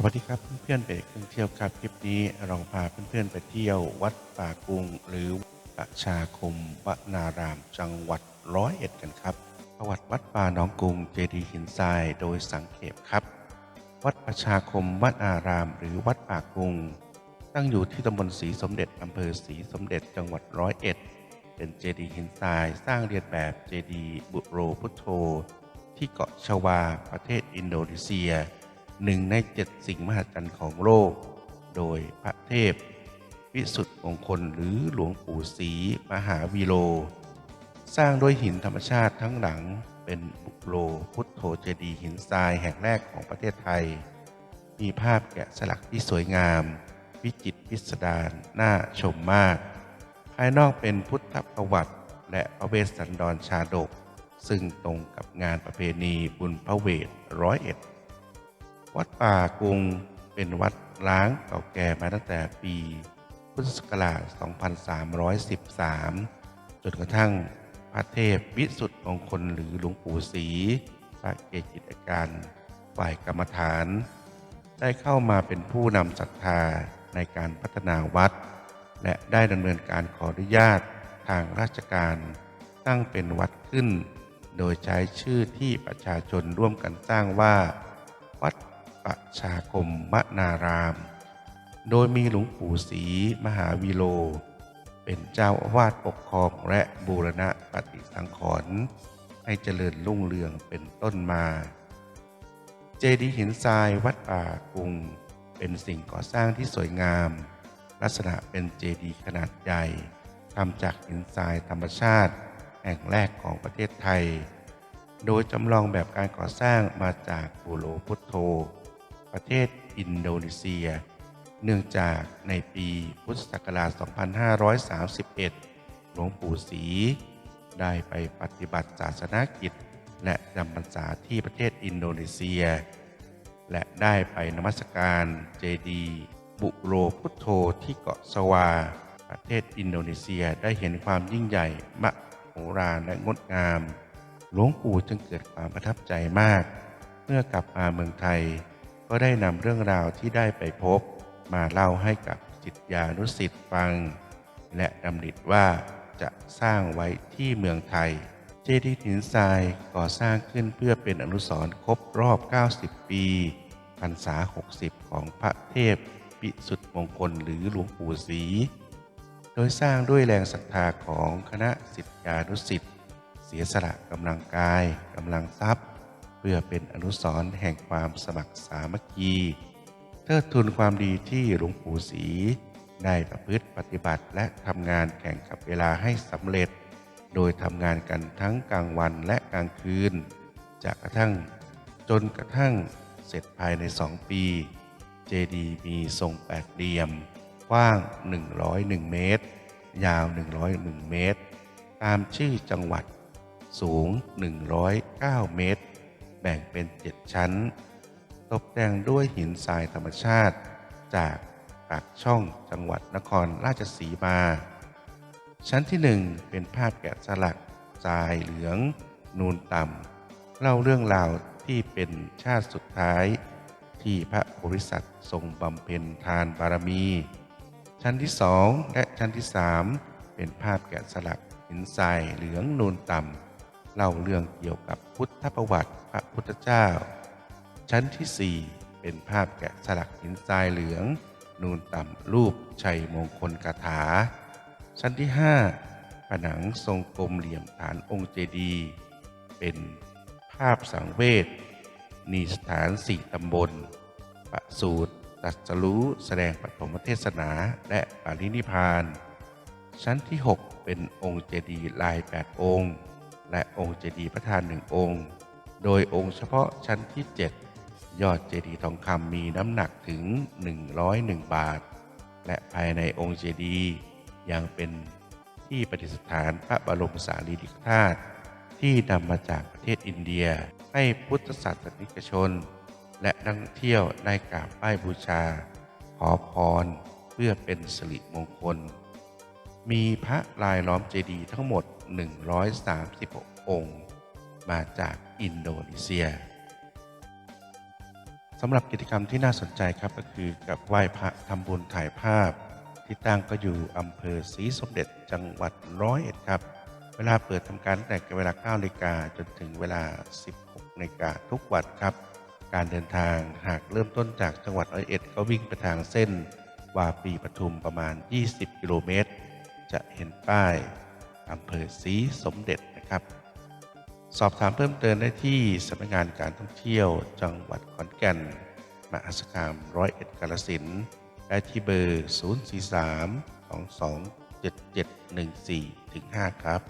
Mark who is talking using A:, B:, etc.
A: สวัสดีครับเพื่อนๆไปเครื่องเที่ยวครับคลิปนี้เราพาเพื่อนๆไปเที่ยววัดป่ากุงหรือประชาคมวนาราม จังหวัดร้อยเอ็ดกันครับประวัติวัดป่าหนองกุงเจดีย์หินทรายโดยสังเขปครับ วัดประชาคมวนาราม หรือวัดป่ากุง ตั้งอยู่ที่ตำบลศรีสมเด็จอำเภอศรีสมเด็จจังหวัดร้อยเอ็ดเป็นเจดีย์หินทรายสร้างเรียนแบบเจดีย์บุโรพุทโธ ที่เกาะชวาประเทศอินโดนีเซีย หนึ่งในเจ็ดสิ่งมหัศจรรย์ของโลก โดยพระเทพ วิสุทธิมงคลหรือหลวงปู่ศรีมหาวีโล สร้างด้วยหินธรรมชาติทั้งหลังเป็นบุโรพุทโธเจดีหินทรายแห่งแรกของประเทศไทย มีภาพแกะสลักที่สวยงาม วิจิตรพิสดารน่าชมมาก ภายนอกเป็นพุทธประวัติ และพระเวสสันดรชาดก ซึ่งตรงกับงานประเพณีบุญพระเวทร้อยเอ็ด วัดป่ากุงเป็นวัดล้างเก่าแก่มาตั้งแต่ปีพุทธศักราช 2313 จนกระทั่งพระเทพวิสุทธิมงคลหรือหลวงปู่ศรีพระเกจิตอาจารย์ฝ่ายกรรมฐาน ได้เข้ามาเป็นผู้นำศรัทธาในการพัฒนาวัด และได้ดำเนินการขออนุญาตทางราชการตั้งเป็นวัดขึ้น โดยใช้ชื่อที่ประชาชนร่วมกันสร้างว่า วัด ประชาคมวนาราม โดยมีหลวงปู่ศรีมหาวีโล เป็นเจ้าอาวาสปกครองและบูรณะปฏิสังขรณ์ให้เจริญรุ่งเรืองเป็นต้นมา เจดีย์หินทรายวัดป่ากุง เป็นสิ่งก่อสร้างที่สวยงาม ลักษณะเป็นเจดีย์ขนาดใหญ่ทำจากหินทรายธรรมชาติ แห่งแรกของประเทศไทย โดยจำลองแบบการก่อสร้างมาจากบูโรพุทโธ ประเทศอินโดนีเซีย เนื่องจากในปีพุทธศักราช 2531 หลวงปู่ศรีได้ไปปฏิบัติศาสนกิจ และจำพรรษาที่ประเทศอินโดนีเซีย และได้ไปนมัสการเจดีบุโรพุทโธที่เกาะสวา ประเทศอินโดนีเซียได้เห็นความยิ่งใหญ่มโหฬารและงดงาม หลวงปู่จึงเกิดความประทับใจมาก เมื่อกลับมาเมืองไทย ก็ได้นำเรื่องราวที่ได้ไปพบมาเล่าให้กับจิตยานุสิทธิ์ฟัง และดำริว่าจะสร้างไว้ที่เมืองไทย เจดีย์หินทรายก่อสร้างขึ้นเพื่อเป็นอนุสรณ์ครบรอบ 90 ปีพรรษา 60 ของพระเทพ ปิสุทธิมงคลหรือหลวงปู่ศรีโดยสร้างด้วยแรงศรัทธาของคณะสิทธิานุสิทธิ์เสียสละกำลังกายกำลังทรัพย์ เพื่อเป็นอนุสรณ์แห่งความสมัครสามัคคีเทิดทูนความดีที่หลวงปู่ศรีได้ประพฤติปฏิบัติและทำงานแข่งกับเวลาให้สำเร็จ โดยทำงานกันทั้งกลางวันและกลางคืนจากกระทั่งจนกระทั่งเสร็จภายในสองปี เจดีย์มีทรงแปดเหลี่ยม กว้าง 101 เมตร ยาว 101 เมตร ตามชื่อจังหวัด สูง 109 เมตร แบ่งเป็น7ชั้น ตกแต่งด้วยหินทรายธรรมชาติ จากปากช่องจังหวัดนครราชสีมา ชั้นที่1เป็นภาพแกะสลักทรายเหลือง นูนต่ำเล่าเรื่องราวที่เป็นชาติสุดท้าย ที่พระโพธิสัตว์ทรงบำเพ็ญทานบารมี ชั้นที่สองและชั้นที่สามเป็นภาพแกะสลักหินทรายเหลืองนูนต่ำ เล่าเรื่องเกี่ยวกับพุทธประวัติพระพุทธเจ้า ชั้นที่สี่เป็นภาพแกะสลักหินทรายเหลือง นูนต่ำรูปชัยมงคลคาถา ชั้นที่ห้าผนังทรงกลมเหลี่ยมฐานองค์เจดีย์เป็นภาพสังเวชนีสถานสี่ตำบล ประสูตรตรัสรู้แสดงปฐมเทศนาและปารินิพพาน ชั้นที่ 6 เป็นองค์เจดีย์ลาย 8 องค์ และองค์เจดีย์พระธานหนึ่งองค์ โดยองค์เฉพาะชั้นที่ 7 ยอดเจดีย์ทองคำมีน้ำหนักถึง 101 บาท และภายในองค์เจดีย์ยังเป็นที่ประดิษฐานพระบรมสารีริกธาตุที่นำมาจากประเทศอินเดียให้พุทธศาสนิกชน และนักเที่ยวได้กราบไหว้บูชา ขอพรเพื่อเป็นสิริมงคล มีพระลายล้อมเจดีย์ทั้งหมด 136 องค์ มาจากอินโดนีเซียสำหรับกิจกรรมที่น่าสนใจครับก็คือกับไหว้พระทำบุญถ่ายภาพ ที่ตั้งก็อยู่อำเภอศรีสมเด็จจังหวัดร้อยเอ็ดครับ เวลาเปิดทำการตั้งแต่เวลา9นาฬิกาจนถึงเวลา 16นาฬิกาทุกวันครับ การเดินทางหากเริ่มต้นจากจังหวัดร้อยเอ็ดก็วิ่งไปทางเส้นวาปีปทุมประมาณ 20 กิโลเมตร จะเห็นป้าย อำเภอศรีสมเด็จนะครับ สอบถามเพิ่มเติมได้ที่สำนักงานการท่องเที่ยวจังหวัดขอนแก่นมหาสารคามร้อยเอ็ดกาลสินได้ที่เบอร์ 043 22 7714ถึง5ครับ